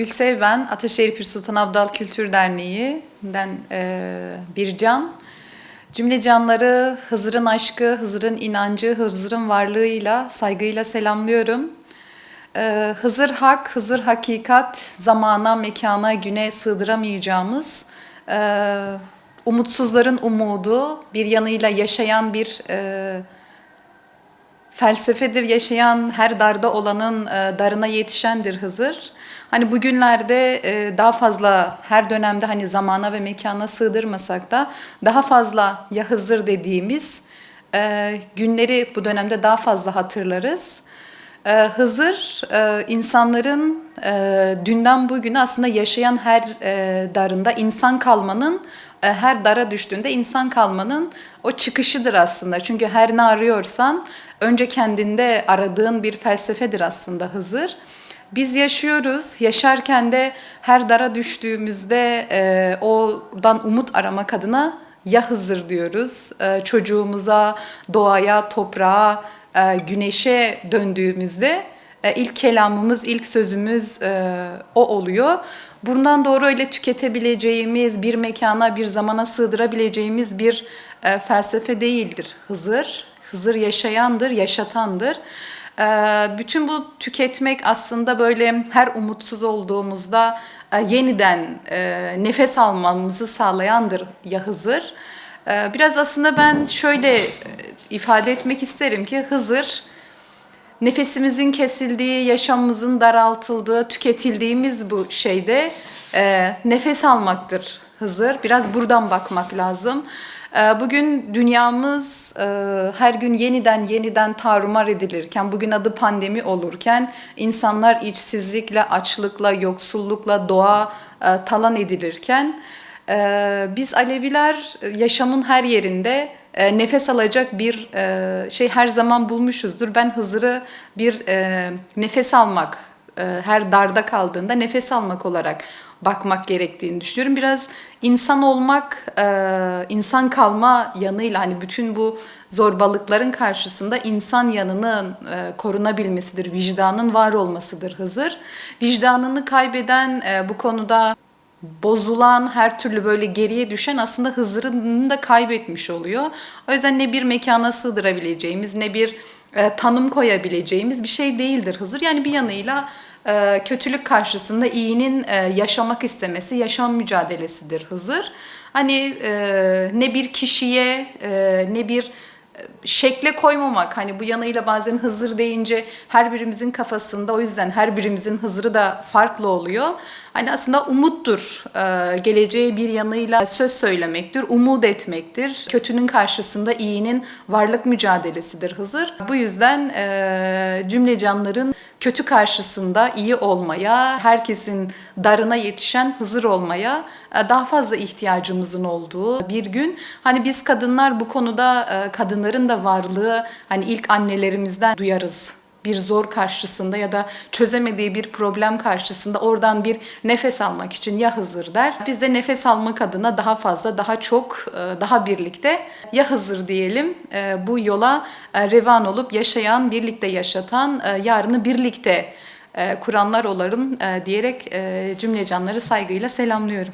Gülsev ben, Ataşehir Pir Sultan Abdal Kültür Derneği'nden e, bir can. Cümle canları Hızır'ın aşkı, Hızır'ın inancı, Hızır'ın varlığıyla, saygıyla selamlıyorum. E, Hızır hak, Hızır hakikat, zamana, mekana, güne sığdıramayacağımız, e, umutsuzların umudu, bir yanıyla yaşayan bir e, felsefedir yaşayan her darda olanın e, darına yetişendir Hızır. Hani bugünlerde e, daha fazla her dönemde hani zamana ve mekana sığdırmasak da daha fazla ya Hızır dediğimiz e, günleri bu dönemde daha fazla hatırlarız. Hızır insanların dünden bugüne aslında yaşayan her darında insan kalmanın her dara düştüğünde insan kalmanın o çıkışıdır aslında. Çünkü her ne arıyorsan önce kendinde aradığın bir felsefedir aslında Hızır. Biz yaşıyoruz, yaşarken de her dara düştüğümüzde e, oradan umut aramak adına ya Hızır diyoruz. E, çocuğumuza, doğaya, toprağa, e, güneşe döndüğümüzde e, ilk kelamımız, ilk sözümüz e, o oluyor. Bundan doğru öyle tüketebileceğimiz, bir mekana, bir zamana sığdırabileceğimiz bir e, felsefe değildir Hızır. Hızır yaşayandır, yaşatandır. E, bütün bu tüketmek aslında böyle her umutsuz olduğumuzda e, yeniden e, nefes almamızı sağlayandır ya Hızır. E, biraz aslında ben şöyle e, ifade etmek isterim ki Hızır nefesimizin kesildiği, yaşamımızın daraltıldığı, tüketildiğimiz bu şeyde nefes almaktır Hızır. Biraz buradan bakmak lazım. E, bugün dünyamız e, her gün yeniden yeniden tarumar edilirken, bugün adı pandemi olurken insanlar içsizlikle, açlıkla, yoksullukla, doğa e, talan edilirken e, biz Aleviler yaşamın her yerinde nefes alacak bir şey her zaman bulmuşuzdur. Ben Hızır'ı bir nefes almak, her darda kaldığında nefes almak olarak bakmak gerektiğini düşünüyorum. Biraz insan olmak, e, insan kalma yanıyla hani bütün bu zorbalıkların karşısında insan yanının e, korunabilmesidir, vicdanın var olmasıdır Hızır. Vicdanını kaybeden e, bu konuda bozulan, her türlü böyle geriye düşen aslında Hızır'ını da kaybetmiş oluyor. O yüzden ne bir mekana sığdırabileceğimiz, ne bir e, tanım koyabileceğimiz bir şey değildir Hızır. Yani bir yanıyla e, kötülük karşısında iyinin e, yaşamak istemesi, yaşam mücadelesidir Hızır. Hani e, ne bir kişiye, e, ne bir şekle koymamak hani bu yanıyla bazen Hızır deyince her birimizin kafasında o yüzden her birimizin Hızır'ı da farklı oluyor. Hani aslında umuttur. Ee, geleceğe bir yanıyla söz söylemektir, umut etmektir. Kötünün karşısında iyinin varlık mücadelesidir Hızır. Bu yüzden e, cümle canların kötü karşısında iyi olmaya, herkesin darına yetişen Hızır olmaya e, daha fazla ihtiyacımızın olduğu bir gün. Hani biz kadınlar bu konuda e, kadınların da varlığı hani ilk annelerimizden duyarız bir zor karşısında ya da çözemediği bir problem karşısında oradan bir nefes almak için ya Hızır der. Biz de nefes almak adına daha fazla, daha çok, e, daha birlikte ya Hızır diyelim. Bu yola revan olup yaşayan, birlikte yaşatan, yarını birlikte kuranlar olalım diyerek cümle canları saygıyla selamlıyorum.